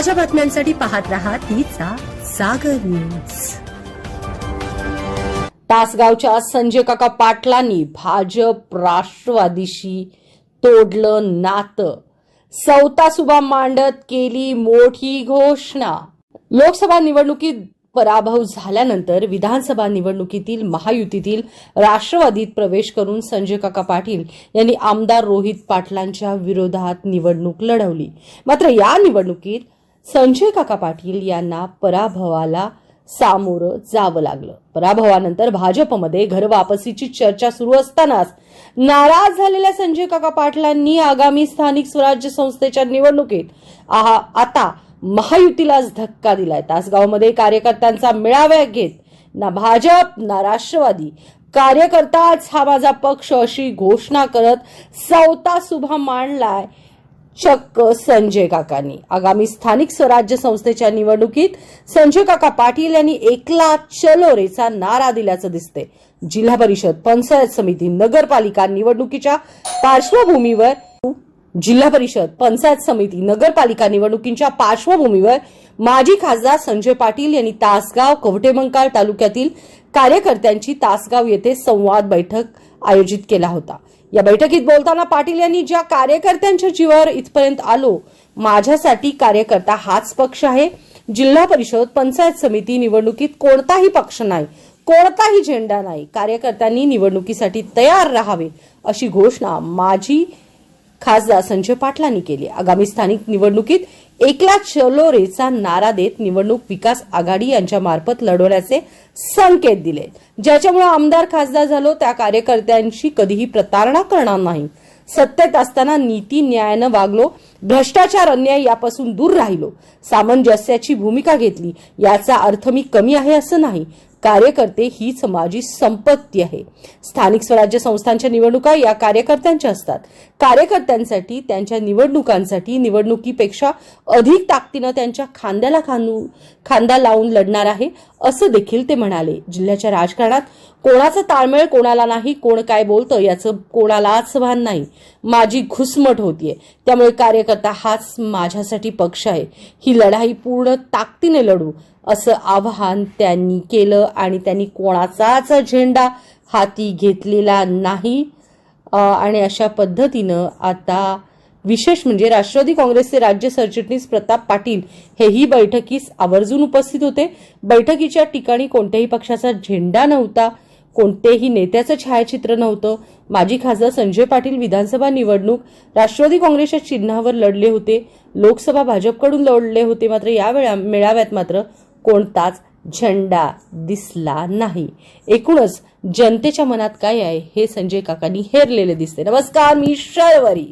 ताज्या बातम्यांसाठी पाहत रहा तीचा सागर न्यूज. तासगावच्या संजय काका पाटलांनी भाजप राष्ट्रवादीशी तोडलं नातं. सौतासुभा मांडत केली मोठी घोषणा. लोकसभा निवडणुकीत पराभव झाल्यानंतर विधानसभा निवडणुकीतील महायुतीतील राष्ट्रवादीत प्रवेश करून संजय काका पाटील यांनी आमदार रोहित पाटलांच्या विरोधात निवडणूक लढवली. मात्र या निवडणुकीत संजय काका पाटील यांना पराभवाला सामोरं जावं लागलं. पराभवानंतर भाजपमध्ये घरवापसीची चर्चा सुरू असतानाच नाराज झालेल्या संजय काका पाटलांनी आगामी स्थानिक स्वराज्य संस्थेच्या निवडणुकीत आहा- आता महायुतीलाच धक्का दिलाय. तासगावमध्ये कार्यकर्त्यांचा मेळावा घेत ना भाजप ना राष्ट्रवादी. कार्यकर्ताच हा माझा पक्ष अशी घोषणा करत सौता सुभा मांडलाय. चक्क संजय काकांनी. आगामी स्थानिक स्वराज्य संस्थेच्या निवडणुकीत संजय काका पाटील यांनी एकला चलो रेचा नारा दिल्याचं दिसते जिल्हा परिषद पंचायत समिती नगरपालिका निवडणुकीच्या पार्श्वभूमीवर जिल्हा परिषद पंचायत समिती नगरपालिका निवडणुकींच्या पार्श्वभूमीवर माजी खासदार संजय पाटील यांनी तासगाव कवटेमंकाळ तालुक्यातील कार्यकर्त्यांची तासगाव येथे संवाद बैठक आयोजित केला होता. या बैठकीत बोलताना पाटील यांनी ज्या कार्यकर्त्यांच्या जीवावर इथपर्यंत आलो माझ्यासाठी कार्यकर्ता हाच पक्ष आहे. जिल्हा परिषद पंचायत समिती निवडणुकीत कोणताही पक्ष नाही कोणताही झेंडा नाही. कार्यकर्त्यांनी निवडणुकीसाठी तयार राहावे अशी घोषणा माझी खासदार संजय पाटलांनी केली. आगामी स्थानिक निवडणुकीत एकला चलो रेचा नारा देत निवडणूक विकास आघाडी यांच्या मार्फत लढवण्याचे संकेत दिले. ज्याच्यामुळे आमदार खासदार झालो त्या कार्यकर्त्यांशी कधीही प्रतारणा करणार नाही. सत्तेत असताना नीती न्यायानं वागलो भ्रष्टाचार अन्याय यापासून दूर राहिलो. सामंजस्याची भूमिका घेतली याचा अर्थ मी कमी आहे असं नाही. कार्यकर्ते हीच माझी संपत्ती आहे. स्थानिक स्वराज्य संस्थांच्या निवडणुका या कार्यकर्त्यांच्या असतात. कार्यकर्त्यांसाठी त्यांच्या निवडणुकांसाठी निवडणुकीपेक्षा अधिक ताकदीनं त्यांच्या खांद्याला खांदू खांदा लावून लढणार आहे असं देखील ते म्हणाले. जिल्ह्याच्या राजकारणात कोणाचा ताळमेळ कोणाला नाही कोण काय बोलतं याचं कोणालाच भान नाही. माझी घुसमट होतीये. त्यामुळे कार्यकर्ता हाच माझ्यासाठी पक्ष आहे. ही लढाई पूर्ण ताकदीने लढू असं आवाहन त्यांनी केलं आणि त्यांनी कोणाचाच झेंडा हाती घेतलेला नाही. आणि अशा पद्धतीनं आता विशेष म्हणजे राष्ट्रवादी काँग्रेसचे राज्य सरचिटणीस प्रताप पाटील हेही बैठकीस आवर्जून उपस्थित होते. बैठकीच्या ठिकाणी कोणत्याही पक्षाचा झेंडा नव्हता. कोणतेही नेत्याचं छायाचित्र नव्हतं. माजी खासदार संजय पाटील विधानसभा निवडणूक राष्ट्रवादी काँग्रेसच्या चिन्हावर लढले होते. लोकसभा भाजपकडून लढले होते मात्र या वेळा मेळाव्यात मात्र कोणताच झेंडा दिसला नाही. एकूणच जनतेच्या मनात काय आहे हे संजय काकांनी हेरलेले दिसते. नमस्कार मी शर्वरी.